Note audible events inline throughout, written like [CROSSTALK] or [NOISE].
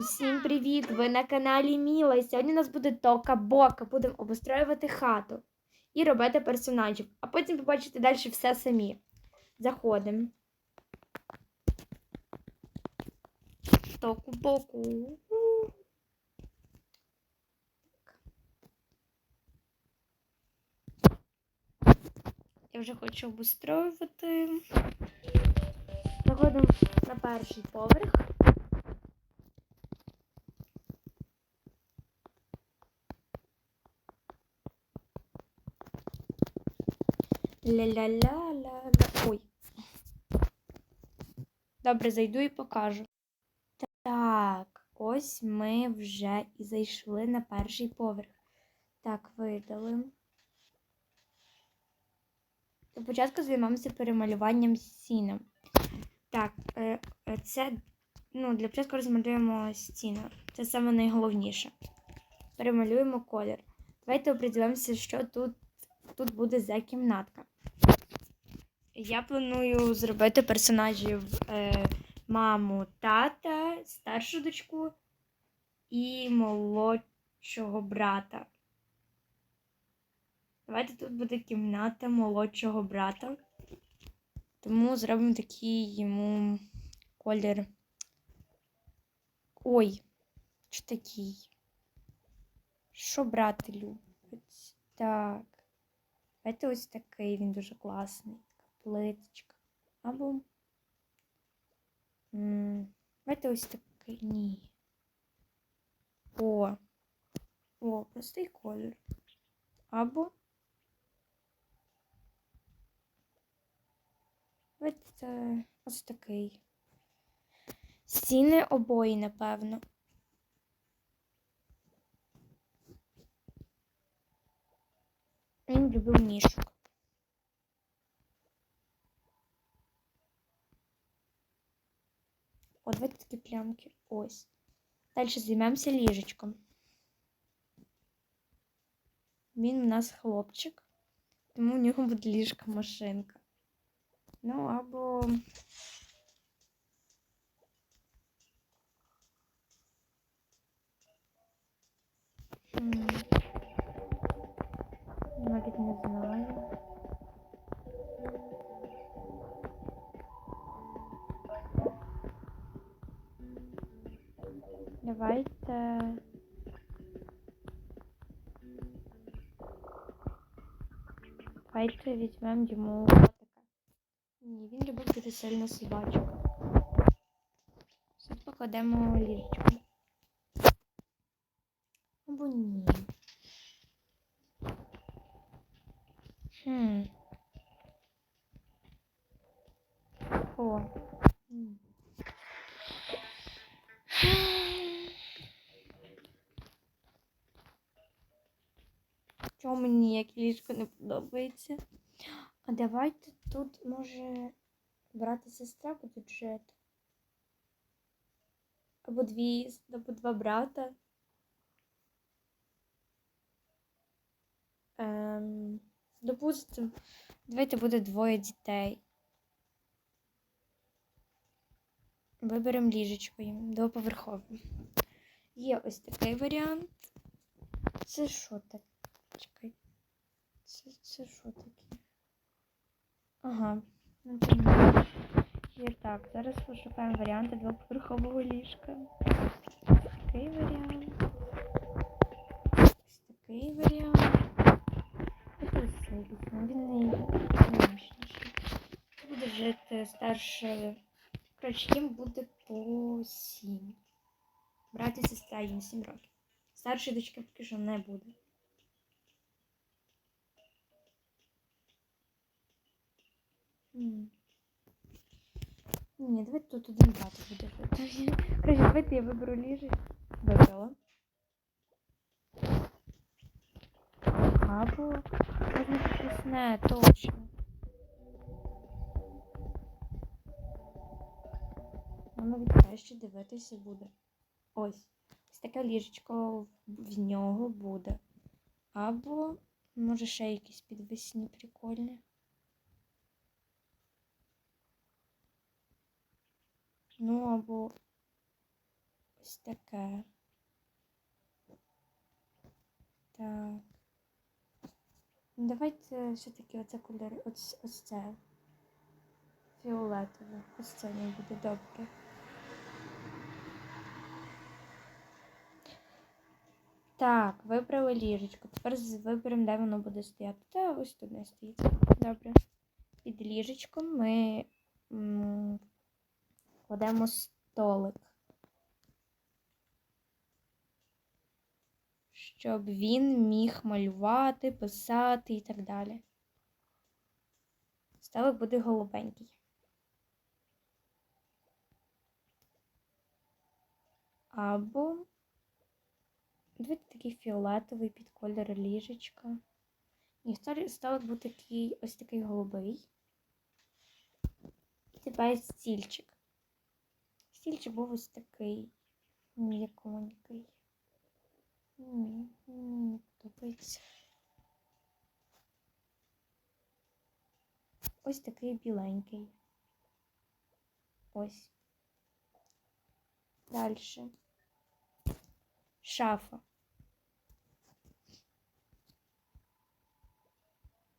Всім привіт! Ви на каналі Міла. І сьогодні у нас буде тока-бока. Будемо обустроювати хату і робити персонажів, а потім побачите далі все самі. Заходимо. Току-боку. Я вже хочу обустроювати. Заходимо на перший поверх. Ля-ля-ля-ля-ля. Ой. Добре, зайду і покажу. Так, ось ми вже і зайшли на перший поверх. Так, видали. До початку займаємося перемалюванням стіни. Так, е, е, це ну, для початку розмалюємо стіну. Це саме найголовніше. Перемалюємо колір. Давайте оприділимося, що тут, тут буде за кімнатка. Я планую зробити персонажів е, маму, тата, старшу дочку і молодшого брата. Давайте тут буде кімната молодшого брата. Тому зробимо такий йому колір. Ой, що такий? Що брати любить? Так. Давайте ось такий, він дуже класний. Така плиточка. Або. Давайте ось такий. Ні. О. О, простий колір. Або. Давайте ось такий. Стіни обої, напевно. Він любив мішок. О, давайте такі плямки. Ось. Далі займемося ліжечком. Він у нас хлопчик, тому в нього буде ліжка машинка. Ну, або. М, Навіть не знаю. Давайте. Давайте візьмемо йому котика. Ні, він любить дуже сильно собачок. Тут покладемо ліжечку. Або ні. Хм. О. М. Чому мені як ліжко не подобається? А давайте тут може брати сестра буде джет. Або дві, або два брата. Ем, допустим, давайте буде двоє дітей. Виберемо ліжечко їм двоповерхове. Є ось такий варіант. Це що таке? Чекай. Це, це що таке? Ага. Ну, ні. Є так. Зараз пошукаємо варіанти двоповерхового ліжка. Такий варіант. Ось такий варіант. Він найменшіший. Буде жити старше. Коротше, їм буде по 7. Брат і сестра їм 7 років. Старшої дочки поки що не буде. Ні, давайте тут один брат буде жити. Давайте я виберу ліжечко. Вибрала. Або щось не точно. Воно від краще дивитися буде. Ось. Ось таке ліжечко в нього буде. Або, може, ще якісь підвісні прикольні. Ну, або ось таке. Так. Давайте все-таки оце кольори. Ось, ось це. Фіолетове. Ось це не буде добре. Так, вибрали ліжечко. Тепер виберемо, де воно буде стояти. Та ось тут не стоїть. Добре. Під ліжечком ми м, кладемо столик. Щоб він міг малювати, писати і так далі. Столик буде голубенький. Або давайте такий фіолетовий під кольор ліжечка. Столик- столик був такий ось такий голубий. І тепер стільчик. Стільчик був ось такий м'яконький. Ні, мені не подобається. Ось такий біленький. Ось. Далі. Шафа.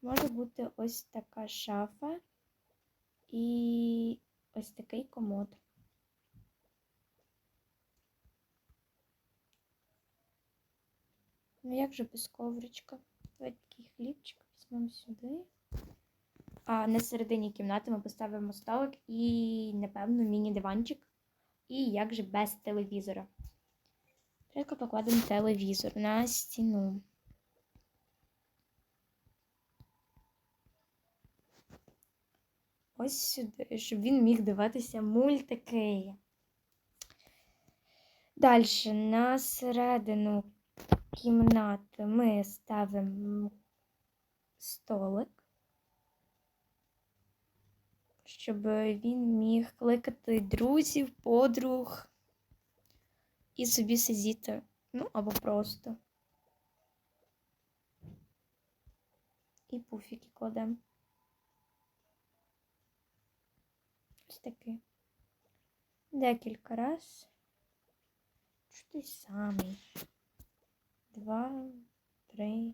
Може бути ось така шафа і ось такий комод. Ну як же без ковричка? Давайте такий хлібчик візьмемо сюди. А на середині кімнати ми поставимо столик і, напевно, міні-диванчик. І як же без телевізора. Спочатку покладемо телевізор на стіну. Ось сюди, щоб він міг дивитися мультики. Далі на середину кімнати ми ставимо столик, щоб він міг кликати друзів, подруг і собі сидіти. Ну, або просто. І пуфіки кладемо. Ось такий. Декілька раз. Що самий? Два, три.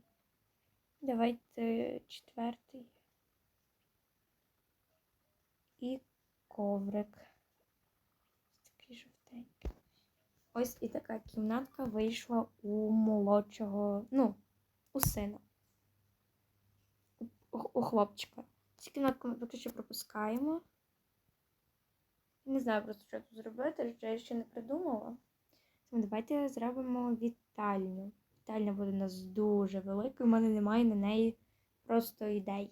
Давайте четвертий. І коврик. Такий жовтенький. Ось і така кімнатка вийшла у молодшого, ну, у сина. У, хлопчика. Цю кімнатку ми поки що пропускаємо. Не знаю просто, що тут зробити, я ще не придумала. Давайте зробимо вітальню. Вітальня буде у нас дуже велика, у мене немає на неї просто ідей.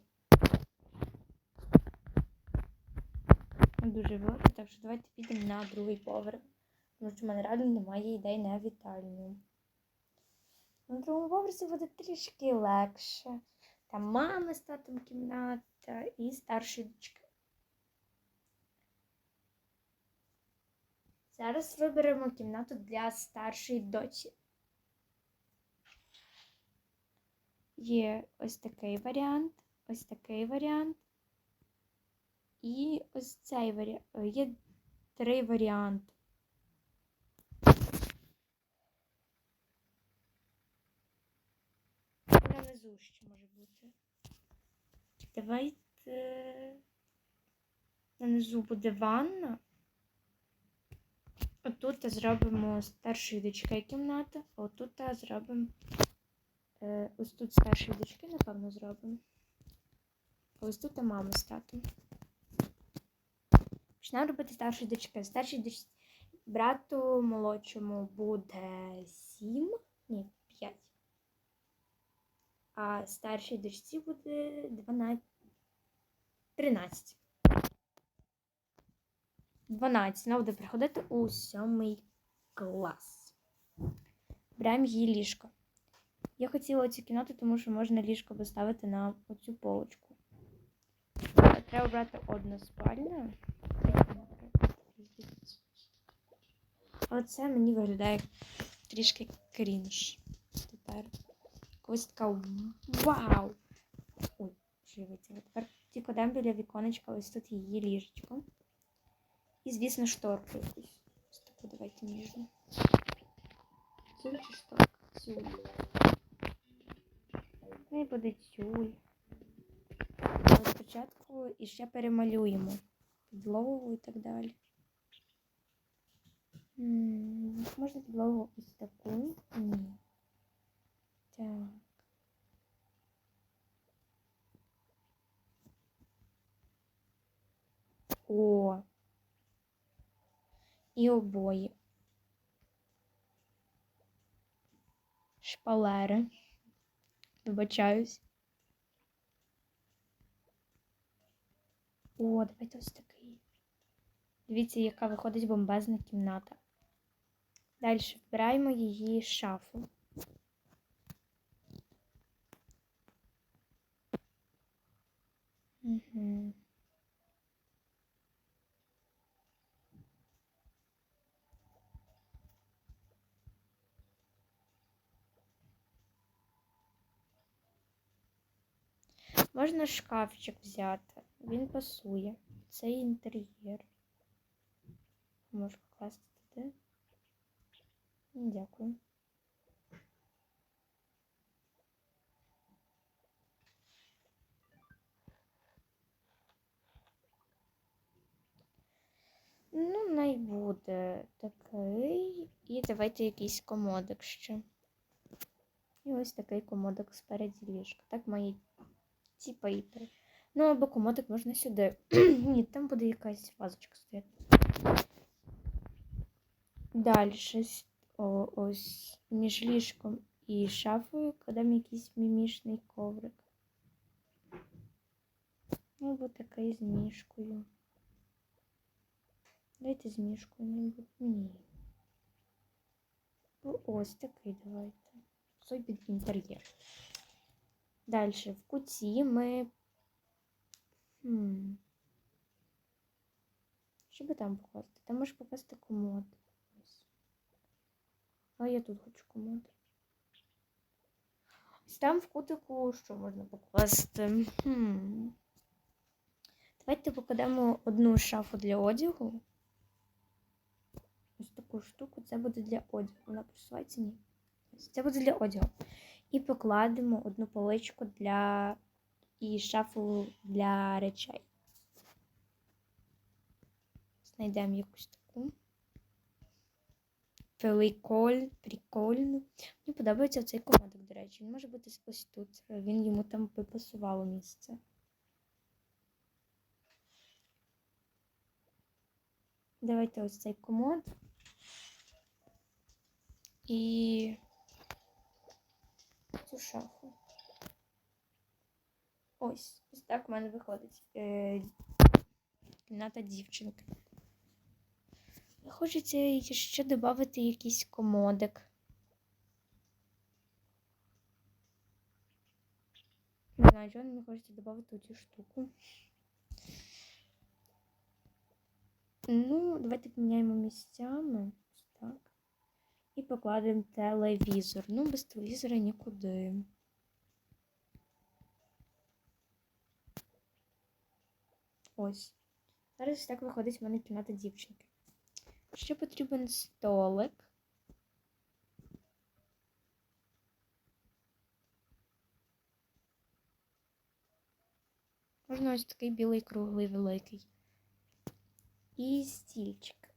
Дуже велика, так що давайте підемо на другий поверх. Тому що в мене реально немає ідей на вітальню. На другому поверсі буде трішки легше. Там мами з татом кімната і старшої дочки. Зараз виберемо кімнату для старшої доці. Є ось такий варіант, ось такий варіант. І ось цей варіант. Є три варіанти. На низу може бути. Давайте. На низу буде ванна. Отут зробимо старшої дочки кімната, а отут зробимо. Е, ось тут старшої дочки, напевно, зробимо. А ось тут і мама з татом. Почнемо робити старшої дочки. Старшій дочці брату молодшому буде 7, ні, 5. А старшій дочці буде 12, 13. 12. Вона буде приходити у сьомий клас. Беремо її ліжко. Я хотіла цю кімнату, тому що можна ліжко поставити на оцю полочку. Треба брати одну спальню. Оце мені виглядає трішки крінж. Тепер ось така вау! Ой, живиться. Тепер ті кладемо біля віконечка, ось тут її ліжечко. І, звісно, шторку якусь. Ось таку давайте ніжну. Тюль чи шток? Тюль. І буде тюль. Але спочатку іще перемалюємо підлогу і так далі. М, Можна підлогу ось таку? Ні. Так. О. І обої. Шпалери. Вибачаюсь. О, давайте ось такий. Дивіться, яка виходить бомбезна кімната. Далі вбираємо її шафу. Угу. Можна шкафчик взяти. Він пасує. Це інтер'єр. Можу покласти туди. Дякую. Ну, най буде такий. І давайте якийсь комодик ще. І ось такий комодик спереді ліжка. Так має типа і при. Ну, або комодик можна сюди. [CLEARS THROAT] Ні, там буде якась вазочка стояти. Далі о, ось між ліжком і шафою кладемо якийсь мімішний коврик. Ну, або такий з мішкою. Дайте з мішкою, мабуть. Ні. Ну, Ось такий давайте. Сой під інтер'єр. Далі в куті ми. Хм. Що би там покласти? Там можеш покласти комод. Ось. А я тут хочу комод. Там в кутику що можна покласти? Хм. Давайте покладемо одну шафу для одягу. Ось таку штуку. Це буде для одягу. Вона просувається? Ні. Це буде для одягу. І покладемо одну поличку для і шафу для речей. Знайдемо якусь таку. Приколь, прикольну. Мені подобається цей комодик, до речі. Він може бути ось тут. Він йому там би пасувало місце. Давайте ось цей комод. І цю шафу. Ось, ось так в мене виходить е, кімната дівчинки. Хочеться ще додати якийсь комодик. Не знаю, чого мені хочеться додати цю штуку. Ну, давайте поміняємо місцями. Так. І покладемо телевізор. Ну, без телевізора нікуди. Ось. Зараз так виходить в мене кімната дівчинки. Ще потрібен столик. Можна ось такий білий круглий великий. І стільчик.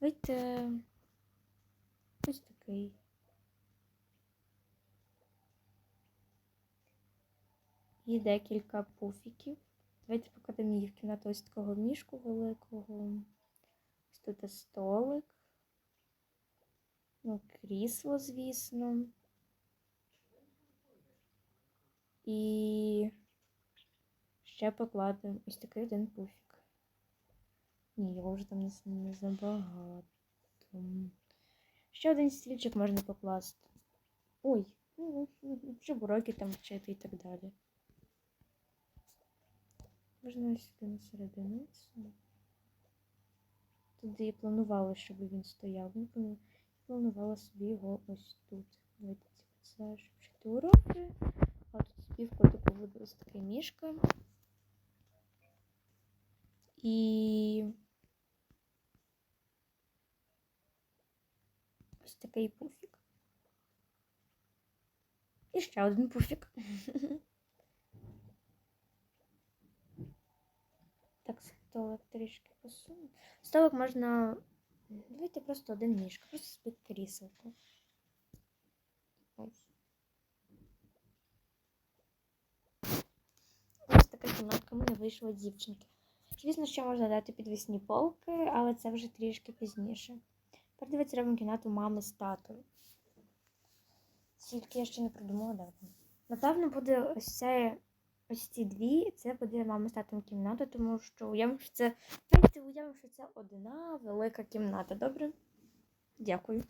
Давайте такий. І декілька пуфіків. Давайте покладемо її в кімнату ось такого мішку великого. Ось тут столик. Ну, крісло, звісно. І ще покладемо ось такий один пуфік. Ні, його вже там не, забагато. Ще один стільчик можна покласти. Ой, ну, щоб уроки там вчити і так далі. Можна сюди на серединицю. Тут я планувала, щоб він стояв. Ну, плану- планувала собі його ось тут. Давайте це щоб вчити уроки. А тут собі в котику буде ось така мішка. І ось такий пуфік. І ще один пуфік. Так, столик трішки посуну. Столик можна. Давайте просто один ніжка, просто спить кріселко. Ось. Ось така кімнатка мене вийшла дівчинки. Звісно, що можна дати підвісні полки, але це вже трішки пізніше. Тепер дивіться робимо кімнату мами з татою. Тільки я ще не придумала, де вона. Напевно, буде ось це, ось ці дві, це буде мама з татом кімната, тому що уявимо, що це. Давайте уявимо, що це одна велика кімната, добре? Дякую.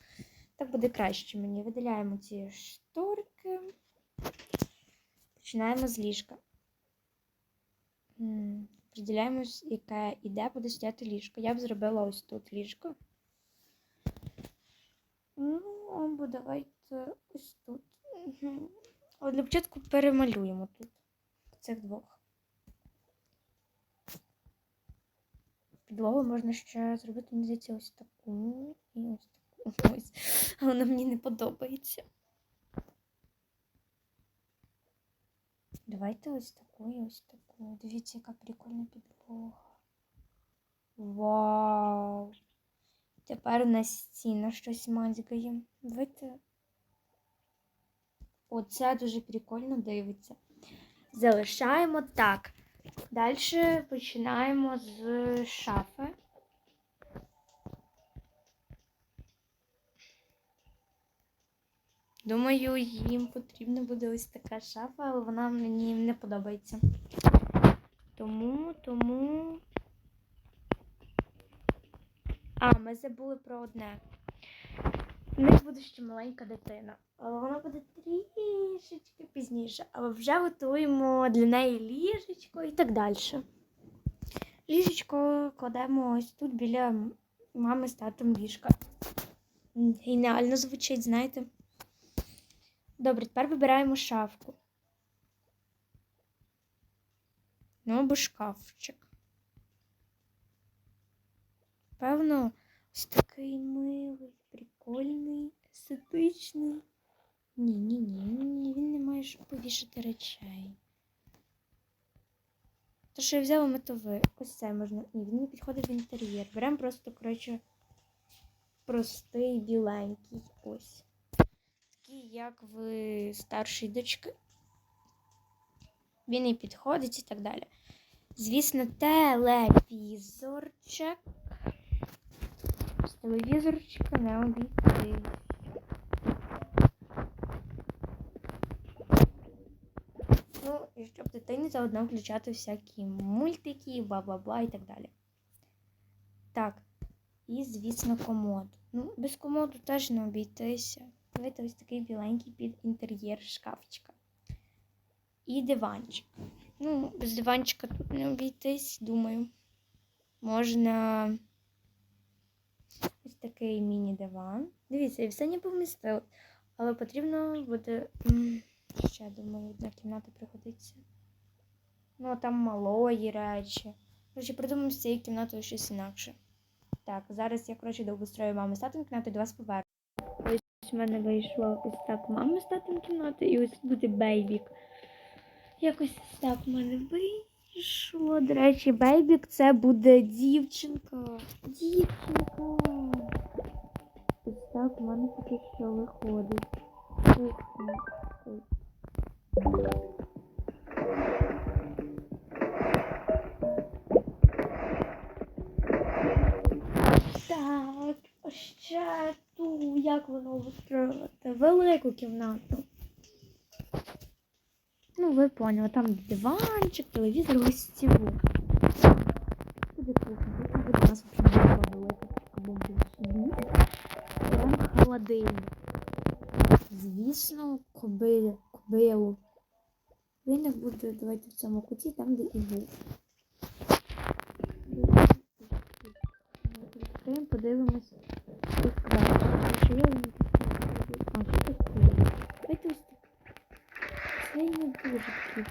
Так буде краще мені. Видаляємо ці шторки. Починаємо з ліжка. М, Приділяємо, яке іде, буде стояти ліжко. Я б зробила ось тут ліжко. Ну, або давайте ось тут. От для початку перемалюємо тут цих двох. Підлогу можна ще зробити, мені здається, ось таку і ось таку. [LAUGHS] Ось. Але вона мені не подобається. Давайте ось таку і ось таку. Дивіться, яка прикольна підлога. Вау! Тепер на стіна щось мазькає. Давайте. Оце дуже прикольно дивиться. Залишаємо так. Далі починаємо з шафи. Думаю, їм потрібна буде ось така шафа, але вона мені не подобається. Тому, тому. А, ми забули про одне. У них буде ще маленька дитина, але вона буде трішечки пізніше. Але вже готуємо для неї ліжечко і так далі. Ліжечко кладемо ось тут біля мами з татом ліжка. Геніально звучить, знаєте. Добре, тепер вибираємо шафку. Ну, або шкафчик. Певно, ось такий милий, прикольний, естетичний. Ні, ні, ні, ні, він не має щоб повішати речей. То, що я взяла метовий. Ось це можна. Ні, він не підходить в інтер'єр. Беремо просто, коротше, простий біленький. Ось. Такий, як в старшій дочки. Він і підходить і так далі. Звісно, телевізорчик. Телевізорчика не обійти. Ну, і щоб дитині заодно включати всякі мультики, бла-бла-бла і так далі. Так, і, звісно, комод. Ну, без комоду теж не обійтися. Давайте ось такий біленький під інтер'єр шкафчика. І диванчик. Ну, без диванчика тут не обійтись, думаю. Можна ось такий міні-диван. Дивіться, і все не помістили. Але потрібно буде. Ще, думаю, одна кімната пригодиться. Ну, там малої речі. Коротше, придумаємо з цією кімнатою щось інакше. Так, зараз я, коротше, довгострою мами з кімнати до вас поверну. Ось в мене вийшла ось так мама з татом кімнати, і ось буде бейбік. Якось так в мене вийшло. До речі, бейбік це буде дівчинка. Дівчинка. Ось так в мене поки що виходить. Ух ти. Ой. Так, ще ту, як воно устроювати? Велику кімнату. Ну, ви поняли, там диванчик, телевізор, або більше. Холодильник. Звісно, кобилю. кобилу. Він буде, давайте в цьому куті, там, де і був. Подивимось. Тут.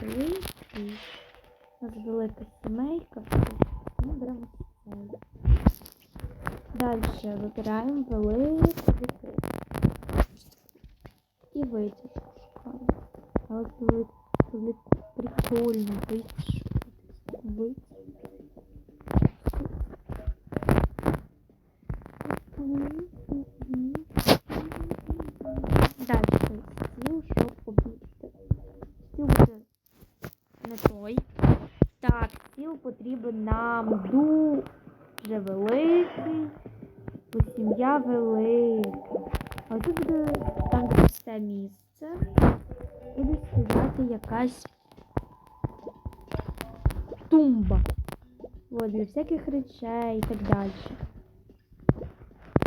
великий. У нас велика сімейка. Ми беремо сімейку. Далі вибираємо велику дитину. І витяжку шукаємо. Але це прикольно витяжку. Буде стояти якась тумба. От, для всяких речей і так далі.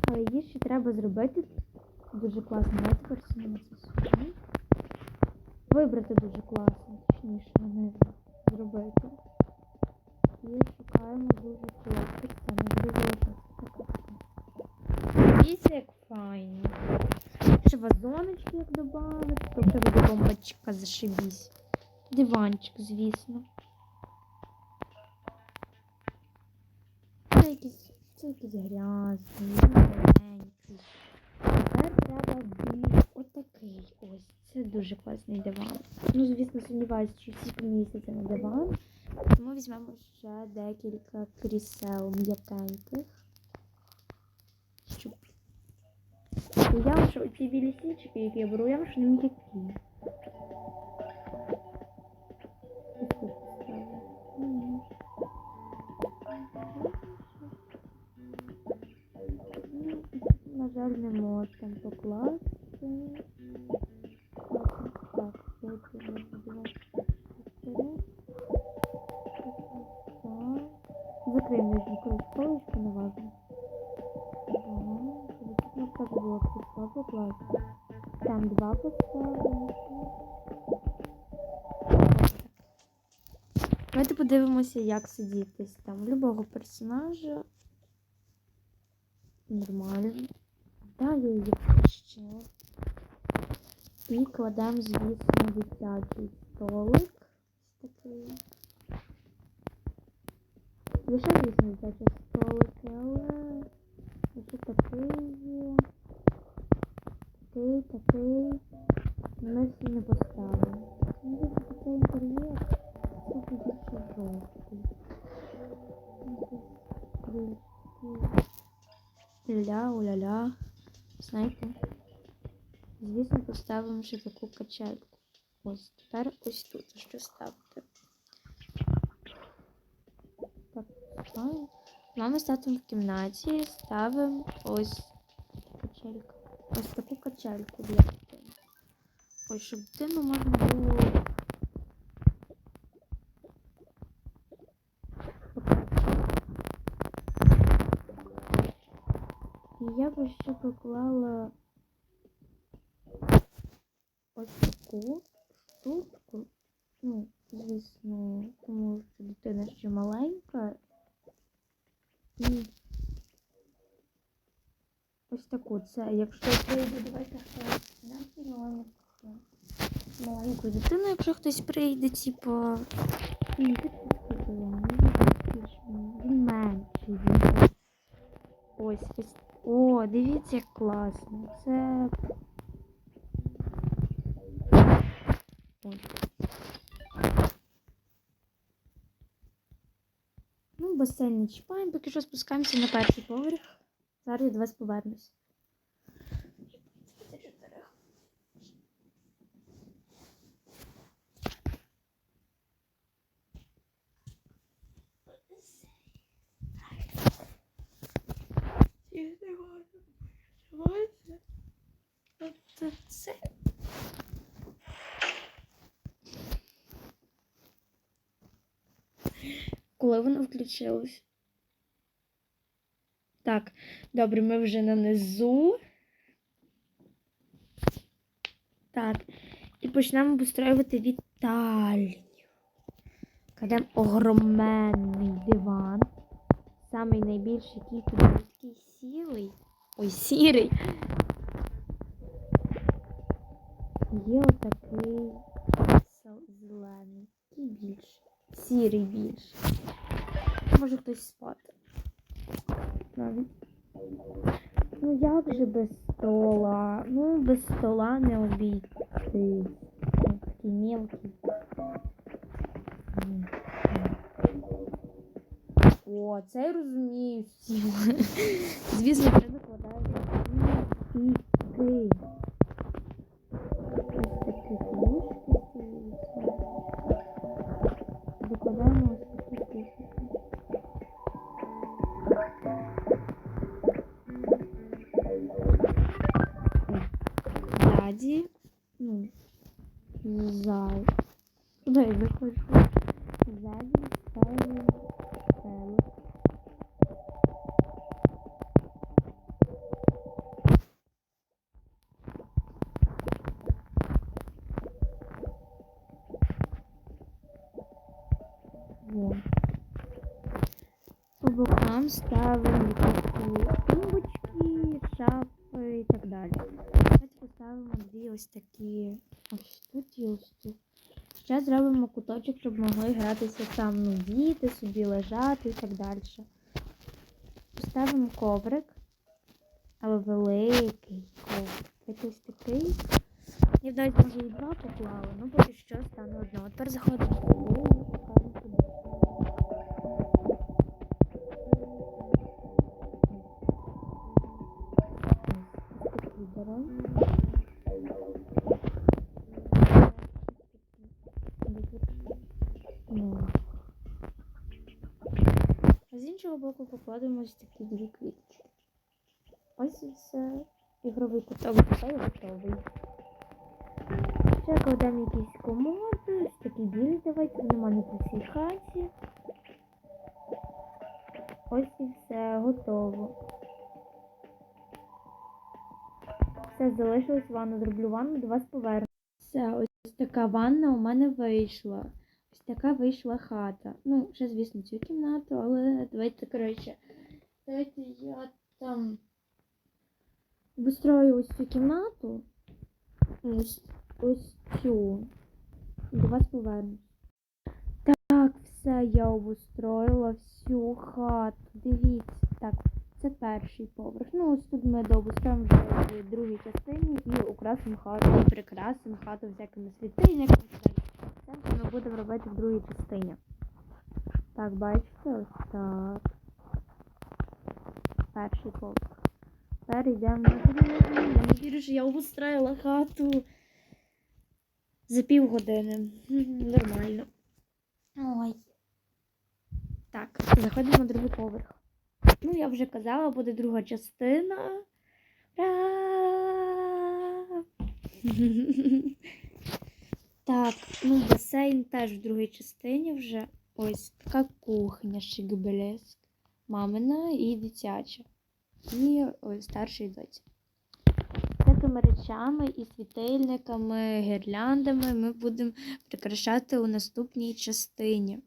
Але її ще треба зробити дуже класно. Я тепер саме це. Вибрати дуже класно, точніше, не зробити. І шукаємо дуже класно. Це не видно. Дивіться, як файно. Вазоночки як додати, то вже буде бомбочка, зашибісь. Диванчик, звісно. Це якийсь, це якийсь грязний, маленький. Тепер треба більш отакий ось. Це дуже класний диван. Ну, звісно, сумніваюся, що всі помістяться на диван. Тому візьмемо ще декілька крісел м'якеньких. Щоб... Я що ці білі стільчики, які я беру, я що не. Ну, На жаль, не можу там покласти. Так, так, я нижню полочку не Ну, так було крісло. Там два поставили. Давайте подивимося, як сидітись там. Любого персонажа. Нормально. Далі її включила. І кладемо, звісно, дитячий столик. Ось такий. Лише, звісно, дитячі столики, але ось такий є. Такий, такий. Ми всі не поставимо. Мені здається, цей інтер'єр буде ще жовтий. Ля, уля-ля. Знаєте? Звісно, поставимо ще таку качельку. Ось тепер ось тут що ставити. Так, ставимо. Мама ставимо в кімнаті, ставимо. Ось таку качельку для. Ось, щоб дитину можна було. І я би ще поклала ось таку штучку. Ну, звісно, тому що дитина ще маленька. І ось таку. Це якщо прийде, давайте хтось нам маленьку. Маленьку дитину, якщо хтось прийде, типу. Він менший. Ось ось. О, дивіться, як класно. Це. Ну, басейн не чіпаємо, поки що спускаємося на перший поверх. Зараз я до вас повернусь. Коли воно включилось? Так, добре, ми вже на низу. Так, і почнемо обустроювати вітальню. Кладемо огроменний диван. Самий найбільший, тут такий сірий. Ой, сірий. Є отакий зелений. Який більший. Сірий більший. Може хтось спати. Навіть. Ну як же без стола? Ну, без стола не обійти. Такий мелкий. О, це я розумію всі. Звісно, це закладається бокам ставимо тумбочки, шафи і так далі. Давайте поставимо дві ось такі ось тут і. Ще зробимо куточок, щоб могли гратися там, ну, діти, собі лежати і так далі. Поставимо коврик, але великий коврик. Ось такий. Я навіть може і два поклала, ну поки що стане одного. Тепер заходимо іншого боку покладемо ось такі дві квітки. Ось і все. Ігровий куток готовий готовий. Ще кладемо якісь комоди, такі білі давайте, нема не по всій хаті. Ось і все, готово. Все, залишилось ванну, зроблю ванну, до вас поверну. Все, ось така ванна у мене вийшла. Така вийшла хата. Ну, ще, звісно, цю кімнату, але давайте, коротше, давайте я там вистрою ось цю кімнату. Ось, ось цю. До вас повернусь. Так, все, я обустроїла всю хату. Дивіться. Так, це перший поверх. Ну, ось тут ми дообустроїмо вже в другій частині і украсимо хату, і прикрасимо хату всякими світильниками. Це ми будемо робити в другій частині. Так, бачите, ось так. Перший поверх. Тепер йдемо. Я не вірю, що я обустроїла хату за півгодини. Мгм, Нормально. Ой. Так, заходимо на другий поверх. Ну, я вже казала, буде друга частина. Ура! [LAUGHS] Так, ну басейн теж в другій частині вже. Ось така кухня, шик-блеск. Мамина і дитяча. І ось старшої доці. Такими речами і світильниками, гірляндами ми будемо прикрашати у наступній частині.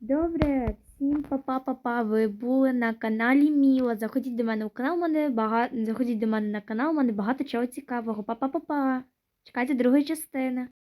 Добре, всім па-па-па-па. Ви були на каналі Міла. Заходіть до мене в канал, мене багато. Заходіть до мене на канал, у мене багато чого цікавого. Па-па-па-па. Чекайте другої частини.